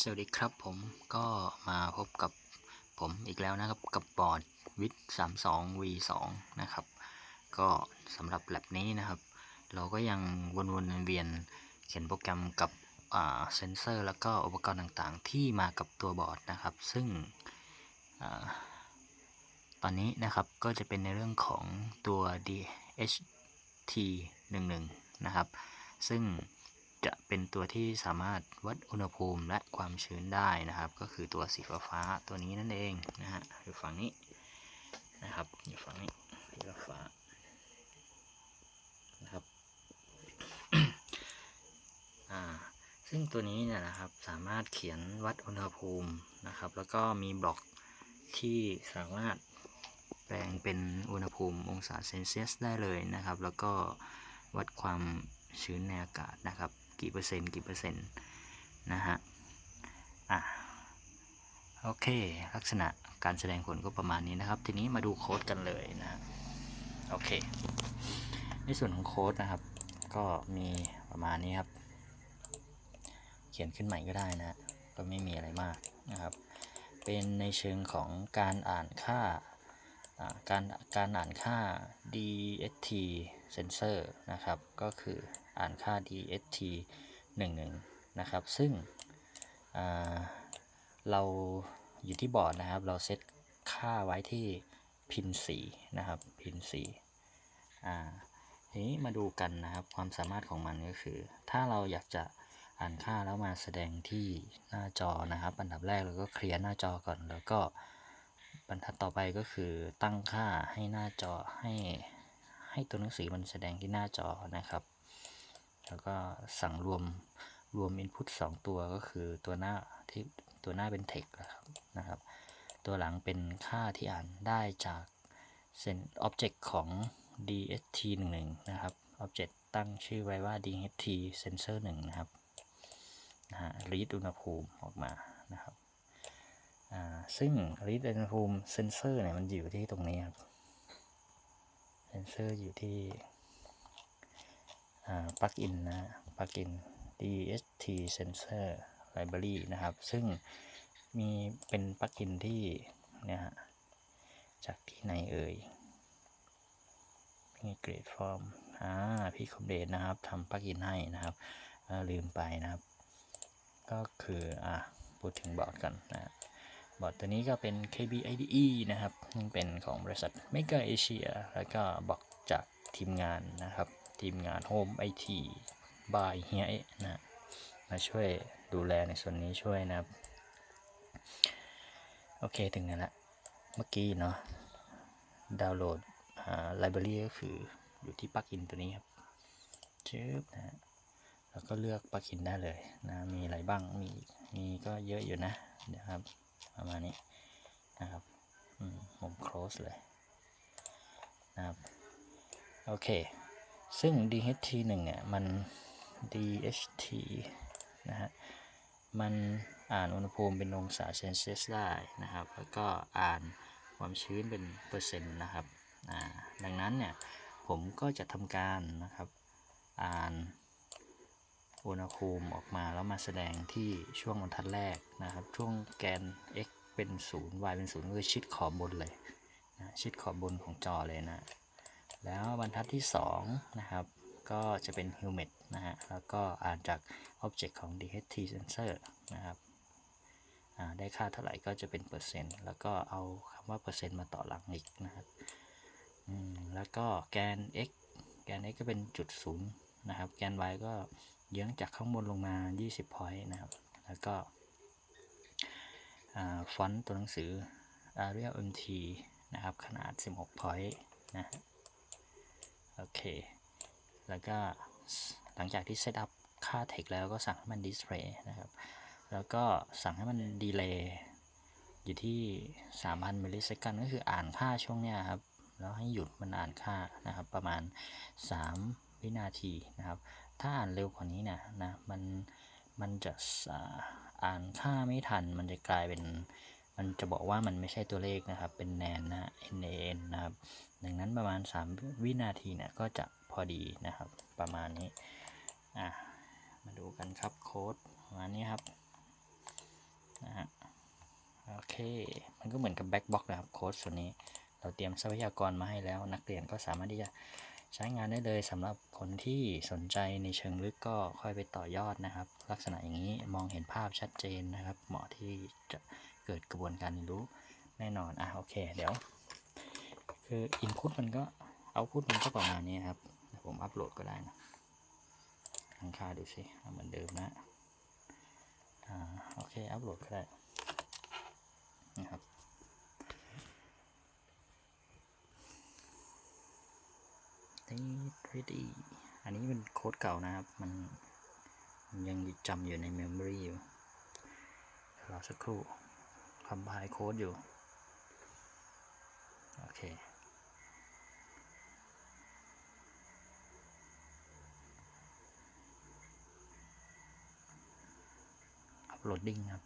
สวัสดีครับผมก็มาพบกับผมอีกแล้วนะครับ กับบอร์ดวิด32 V2 นะครับ ก็สำหรับแลบนี้นะครับ เราก็ยังวนๆเวียนเขียนโปรแกรมกับเซนเซอร์ แล้วก็อุปกรณ์ต่างๆ ที่มากับตัวบอร์ดนะครับ ซึ่งอตอนนี้นะครับก็จะเป็นในเรื่องของตัว DHT11 นะครับ ซึ่ง จะเป็นตัวที่สามารถวัดอุณหภูมิและความชื้นได้นะครับ ก็คือตัวสีฟ้าตัวนี้นั่นเองนะฮะอยู่ฝั่งนี้นะครับอยู่ฝั่งนี้สีฟ้านะครับอ่าซึ่งตัวนี้เนี่ยนะครับสามารถเขียนวัดอุณหภูมินะครับ แล้วก็มีบล็อกที่สามารถแปลงเป็นอุณหภูมิองศาเซนเซียสได้เลยนะครับ แล้วก็วัดความชื้นในอากาศนะครับ กี่เปอร์เซ็นต์กี่เปอร์เซ็นต์นะฮะอะโอเค ลักษณะการแสดงผลก็ประมาณนี้นะครับ ทีนี้มาดูโค้ดกันเลยนะ โอเค ในส่วนของโค้ดนะครับ ก็มีประมาณนี้ครับ เขียนขึ้นใหม่ก็ได้นะ ก็ไม่มีอะไรมากนะครับ เป็นในเชิงของการอ่านค่า การการอ่านค่า DST sensor นะครับ ก็คือ อ่านค่า DST 11นะครับ ซึ่งเราอยู่ที่บอร์ดนะครับ เราเซตค่าไว้ที่พิน4นะครับ พิน4อ่าทีนี้มาดูกันนะครับ ความสามารถของมันก็คือ ถ้าเราอยากจะอ่านค่าแล้วมาแสดงที่หน้าจอนะครับ อันดับแรกเราก็เคลียร์หน้าจอก่อน แล้วก็บรรทัดต่อไปก็คือตั้งค่าให้หน้าจอให้ให้ตัวหนังสือมันแสดงที่หน้าจอนะครับ แล้วก็สั่งรวมรวม Input 2 ตัวก็คือตัวหน้าที่ตัวหน้าเป็น text นะครับนะครับ ตัวหลังเป็นค่าที่อ่านได้จากเซน object ของ DST11 นะครับ object ตั้งชื่อไว้ว่า DHT sensor 1นะครับนะฮะ read อุณหภูมิออกมานะครับซึ่ง read อุณหภูมิเซนเซอร์เนี่ยมันอยู่ที่ตรงนี้ครับเซนเซอร์อยู่ที่ ปลั๊กอินนะปลั๊กอิน DST sensor library นะครับ ซึ่งมีเป็นปลั๊กอินที่เนี่ยฮะจากที่ไหนเอ่ยมีเกรดฟอร์มอ่าพี่คอมเดตนะครับทำปลั๊กอินให้นะครับลืมไปนะครับ ก็คืออ่าพูดถึงบอร์ดกันนะบอร์ดตัวนี้ก็เป็น KBIDE นะครับ เป็นของบริษัท Mega Asia แล้วก็บอกจากทีมงานนะครับ ทีมงาน Home IT บายเฮียนะมาช่วยดูแลในส่วนนี้ช่วยนะครับ โอเคถึงนั้นละเมื่อกี้เนาะดาวน์โหลดไลบรารีก็คืออยู่ที่ปลั๊กอินตัวนี้ครับชืบนะ แล้วก็เลือกปลั๊กอินได้เลยนะ มีอะไรบ้าง มี มีก็เยอะอยู่นะนะครับ ประมาณนี้นะครับผม close เลยนะครับ โอเค ซึ่ง DHT 1 เนี่ยมัน DHT นะฮะ มันอ่านอุณหภูมิเป็นองศาเซนเซียสได้นะครับ แล้วก็อ่านความชื้นเป็นเปอร์เซ็นต์นะครับ ดังนั้นเนี่ยผมก็จะทำการนะครับ อ่านอุณหภูมิออกมาแล้วมาแสดงที่ช่วงบรรทัดแรกนะครับ ช่วงแกน x เป็น 0 y เป็น0ก็คือชิดขอบบนเลยนะชิดขอบบนของจอเลยนะ แล้วบรรทัดที่ 2 นะครับ ก็จะเป็น helmet นะฮะ แล้วก็อ่านจาก object ของ DHT sensor นะครับได้ค่าเท่าไหร่ก็จะเป็นเปอร์เซ็นต์ แล้วก็เอาคำว่าเปอร์เซ็นต์มาต่อหลังอีกนะครับแล้วก็แกน x แกน x ก็เป็นจุดศูนย์นะครับ แกน y ก็เยื้องจากข้างบนลงมา 20 point นะครับ แล้วก็ฟอนต์ตัวหนังสือ Arial MT นะครับ ขนาด 16 point นะ โอเค แล้วก็หลังจากที่เซตอัพค่า text แล้วก็สั่งให้มัน display นะครับ แล้วก็สั่งให้มันดีเลย์อยู่ที่ 3,000มิลลิเซคันก็คืออ่านค่าช่วงเนี้ยครับ แล้วให้หยุดมันอ่านค่านะครับ ประมาณ 3 วินาทีนะครับ ถ้าอ่านเร็วกว่านี้เนี่ยนะ มัน มันจะอ่านค่าไม่ทัน มันจะกลายเป็น มันจะบอกว่ามันไม่ใช่ตัวเลขนะครับ เป็นแนนนะ NaN นะครับ ดังนั้นประมาณ 3 วินาทีเนี่ยก็จะพอดีนะครับ ประมาณนี้ อะ มาดูกันครับโค้ดประมาณนี้ครับ นะฮะ โอเค มันก็เหมือนกับแบ็กบ็อกนะครับโค้ดส่วนนี้ เราเตรียมทรัพยากรมาให้แล้ว นักเรียนก็สามารถที่จะใช้งานได้เลยสำหรับคนที่สนใจในเชิงลึกก็ค่อยไปต่อยอดนะครับ ลักษณะอย่างนี้มองเห็นภาพชัดเจนนะครับ เหมาะที่จะ เกิดกระบวนการเรียนรู้แน่นอน อะโอเค เดี๋ยว คือ Input มันก็ Output มันก็ประมาณนี้ครับ ผมอัปโหลดก็ได้นะลองค่าดูสิเหมือนเดิมนะอ่าโอเค อัปโหลดก็ได้นะครับนี่ ready อันนี้เป็นโค้ดเก่านะครับ มันมันยังจำอยู่ใน memory อยู่เดี๋ยรอสักครู่ คอมไพล์โค้ดอยู่ โอเค อัปโหลดดิ้งครับ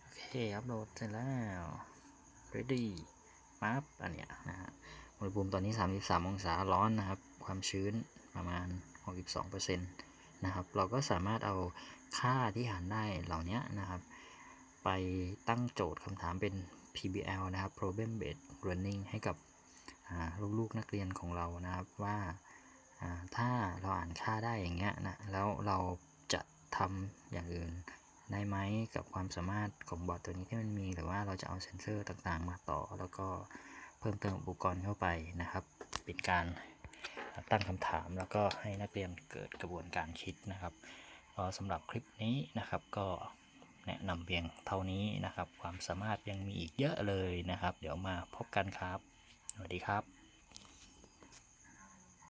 โอเคอัปโหลดเสร็จแล้ว ready ปั๊บอันเนี้ยนะฮะ อุณหภูมิตอนนี้ 33 องศาร้อนนะครับ ความชื้นประมาณ 62%นะครับ เราก็สามารถเอาค่าที่หารได้เหล่านี้นะครับ ไปตั้งโจทย์คำถามเป็น PBL นะครับ problem based learning ให้กับลูกๆนักเรียนของเรานะครับว่าถ้าเราอ่านค่าได้อย่างเงี้ยนะแล้วเราจะทำอย่างอื่นได้ไหมกับความสามารถของบอร์ดตัวนี้ที่มันมีหรือว่าเราจะเอาเซนเซอร์ต่างๆมาต่อแล้วก็ เพิ่มเติมอุปกรณ์เข้าไปนะครับ เป็นการตั้งคำถามแล้วก็ให้นักเรียนเกิดกระบวนการคิดนะครับก็สำหรับคลิปนี้นะครับก็แนะนำเพียงเท่านี้นะครับ ความสามารถยังมีอีกเยอะเลยนะครับ เดี๋ยวมาพบกันครับ สวัสดีครับ